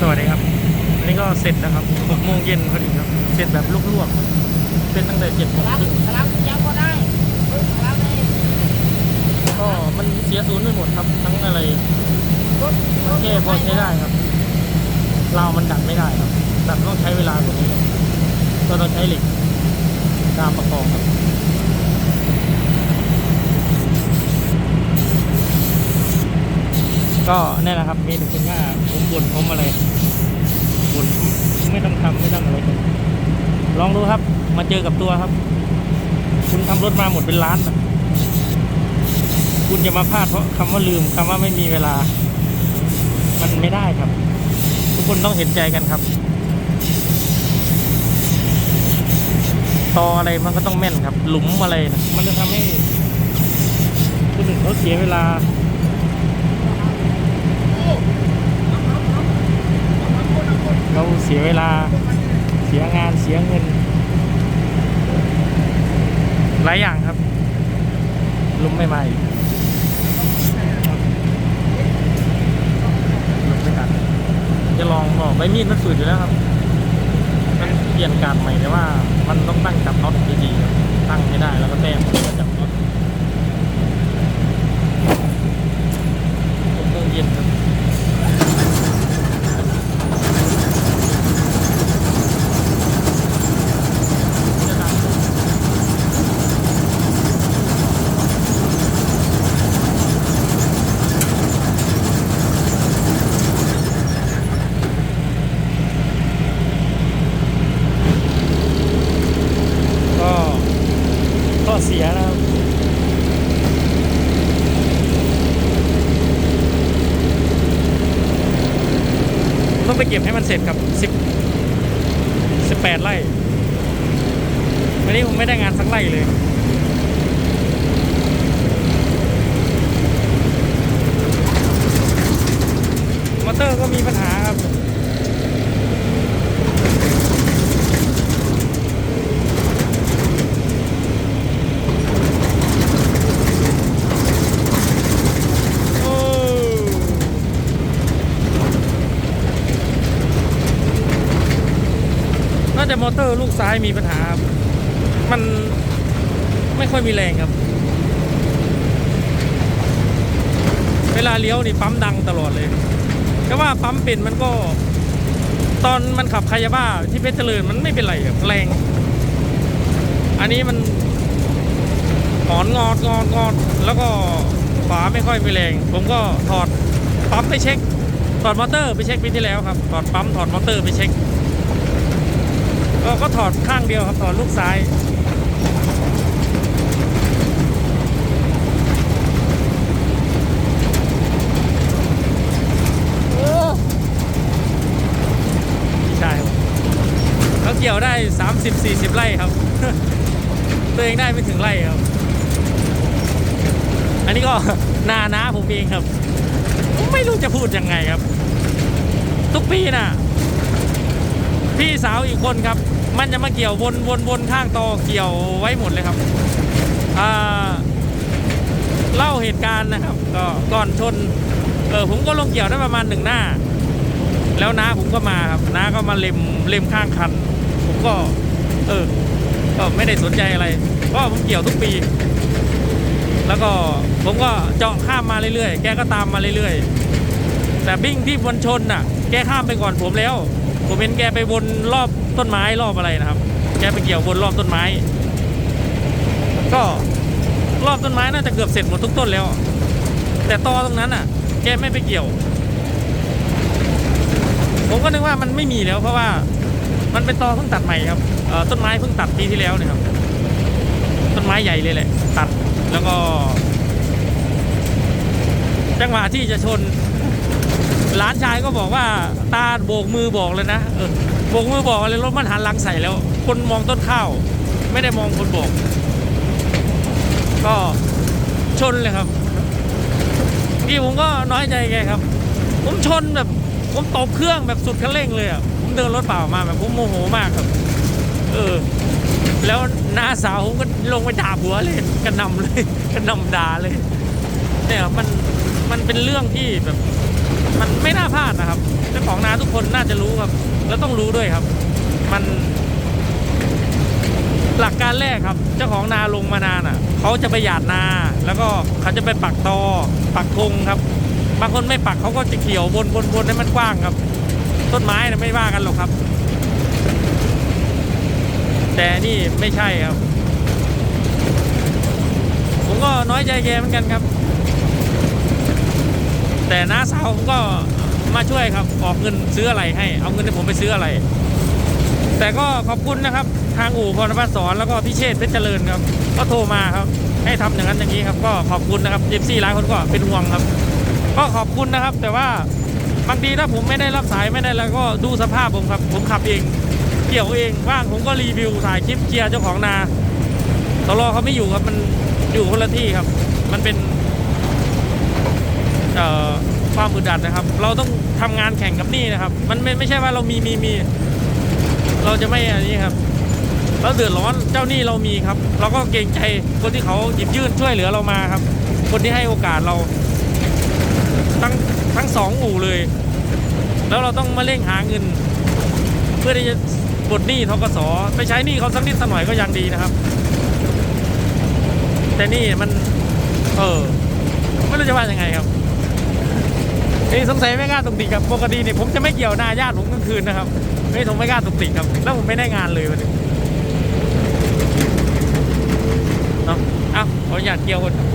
สวัสดีครับอันนี้ก็เสร็จนะครับหกโมงเย็นพอดีครับ เสร็จแบบลวกๆเป็นตั้งแต่เจ็ดโมงครึ่งรับยังก็ได้ก็มันเสียศูนย์ไปหมดครับ ทั้งอะไรรถรถแก้พอใช้ได้ครับเราวมันดัดไม่ได้ครับดัดต้องใช้เวลากว่านี้ก็ต้องใช้เหล็กตามประกองครับ ก็นี่แหละครับ มีแต่คุณค่าผมบ่นผมอะไรบ่นไม่ต้องทำไม่ต้องอะไรลองดูครับ มาเจอกับตัวครับ คุณทำรถมาหมดเป็นล้านนะคุณจะมาพลาดเพราะคำว่าลืมคำว่าไม่มีเวลา มันไม่ได้ครับ ทุกคนต้องเห็นใจกันครับตออะไรมันก็ต้องแม่นครับ หลุมอะไรนะมันจะทำให้คนอื่นเขาเสียเวลา เราเสียเวลาเสียงานเสียเงิน หลายอย่างครับ ลุมไม่มาอีกลุมไม่ตัดจะลองบอกใบมีดมันฝืดอยู่แล้วครับ มันเปลี่ยนการใหม่แต่ว่ามันต้องตั้งจับน็อตดีๆตั้งไม่ได้แล้วก็แต้มก็จับน็อตหกโมงเย็นครับ ก็ข้อเสียนะครับต้องไปเก็บให้มันเสร็จครับสิบสิบแปดไร่วันนี้ผมไม่ได้งานสักไร่เลยมอเตอร์ก็มีปัญหาครับ โอ้น่า จะมอเตอร์ลูกซ้ายมีปัญหาครับมันไม่ค่อยมีแรงครับ เวลาเลี้ยวนี่ปั๊มดังตลอดเลยแต่ว่าปั๊มเป็นมันก็ ตอนมันขับคายาบ้าที่เพชรเจริญมันไม่เป็นไรครับแรง อันนี้มันหอนงอดงอดงอดแล้วก็ฝาไม่ค่อยมีแรง ผมก็ถอดปั๊มไปเช็คถอดมอเตอร์ไปเช็คปีที่แล้วครับถอดปั๊มถอดมอเตอร์ไปเช็ค ก็ก็ถอดข้างเดียวครับถอดลูกซ้ายพี่เขาเกี่ยวได้ 30-40 ไร่ครับ ตัวเองได้ไม่ถึงไร่ครับ อันนี้ก็นานาผมเองครับ ไม่รู้จะพูดยังไงครับ ทุกปีน่ะ พี่สาวอีกคนครับ มันจะมาเกี่ยววนวนวนข้างตอเกี่ยวไว้หมดเลยครับอ่าเล่าเหตุการณ์นะครับ ก็ก่อนชนเออผมก็ลงเกี่ยวได้ประมาณหนึ่งหน้า แล้วน้าผมก็มาครับน้าก็มาเล็มเล็มข้างคัน ผมก็ เออก็ไม่ได้สนใจอะไรเพราะผมเกี่ยวทุกปี แล้วก็ผมก็เจาะข้ามมาเรื่อยๆ แกก็ตามมาเรื่อยๆ แต่บิ้งที่บนชนน่ะ แกข้ามไปก่อนผมแล้ว ผมเห็นแกไปวนรอบต้นไม้รอบอะไรนะครับ แกไปเกี่ยววนรอบต้นไม้ ก็รอบต้นไม้น่าจะเกือบเสร็จหมดทุกต้นแล้ว แต่ตอตรงนั้นน่ะ แกไม่ไปเกี่ยว ผมก็นึกว่ามันไม่มีแล้วเพราะว่ามันเป็นตอเพิ่งตัดใหม่ครับเอ่อต้นไม้เพิ่งตัดปีที่แล้วเนี่ยครับต้นไม้ใหญ่เลยแหละ ตัดแล้วก็ จังหวะที่จะชน หลานชายก็บอกว่าตาโบกมือบอกเลยนะโบกมือบอกเลยรถมันหันหลังใส่แล้ว คนมองต้นข้าว ไม่ได้มองคนโบก ก็ชนเลยครับพี่ผมก็น้อยใจแกครับ ผมชนแบบผมตบเครื่องแบบสุดคันเร่งเลยอะผมเดินรถเปล่ามาแบบผมโมโหมากครับ เออ แล้วน้าสาวผมก็ลงไปด่าผัวเลยกระนำเลยกระนำด่าเลย เนี่ยมันมันเป็นเรื่องที่แบบ มันไม่น่าพลาดนะครับเจ้าของนาทุกคนน่าจะรู้ครับ แล้วต้องรู้ด้วยครับ มันหลักการแรกครับ เจ้าของนาลงมานานอะเขาจะไปหยาดนา แล้วก็เขาจะไปปักตอ ปักธงครับ บางคนไม่ปักเขาก็จะเขียวบนบนบนให้มันกว้างครับ ต้นไม้นะไม่ว่ากันหรอกครับ แต่นี่ไม่ใช่ครับ ผมก็น้อยใจแกเหมือนกันครับ แต่น้าสาวผมก็มาช่วยครับออกเงินซื้ออะไรให้ เอาเงินให้ผมไปซื้ออะไร แต่ก็ขอบคุณนะครับ ทางอู่พรพัฒน์สอนแล้วก็พี่เชษเพชรเจริญครับ ก็โทรมาครับ ให้ทำอย่างนั้นอย่างนี้ครับ ก็ขอบคุณนะครับเอฟซีหลายคนก็เป็นห่วงครับ ก็ขอบคุณนะครับ แต่ว่าบางทีถ้าผมไม่ได้รับสายไม่ได้แล้วก็ดูสภาพผมครับ ผมขับเอง เกี่ยวเองว่างผมก็รีวิวถ่ายคลิปเคลียร์เจ้าของนาตลอเขาไม่อยู่ครับมันอยู่คนละที่ครับ มันเป็น ความอึดอัดนะครับ เราต้องทำงานแข่งกับนี่นะครับ มันไม่ไม่ใช่ว่าเรามีมีมี เราจะไม่อันนี้ครับเราเดือดร้อนเจ้านี้เรามีครับ เราก็เกรงใจคนที่เขาหยิบยื่นช่วยเหลือเรามาครับ คนที่ให้โอกาสเรา ทั้งทั้งสองอู่เลย แล้วเราต้องมาเร่งหาเงิน เพื่อที่จะปลดหนี้ทกสไปใช้หนี้เขาสักนิดสักหน่อยก็ยังดีนะครับ แต่นี่มัน เออไม่รู้จะว่ายังไงครับ นี่สงสัยไม่กล้าตุกติกครับปกตินี่ผมจะไม่เกี่ยวหน้าญาติผมกลางคืนนะครับนี่ผมไม่กล้าตุกติกครับ แล้วผมไม่ได้งานเลยวันนี้เนาะเอ้าขออนุญาตเกี่ยวคนครับ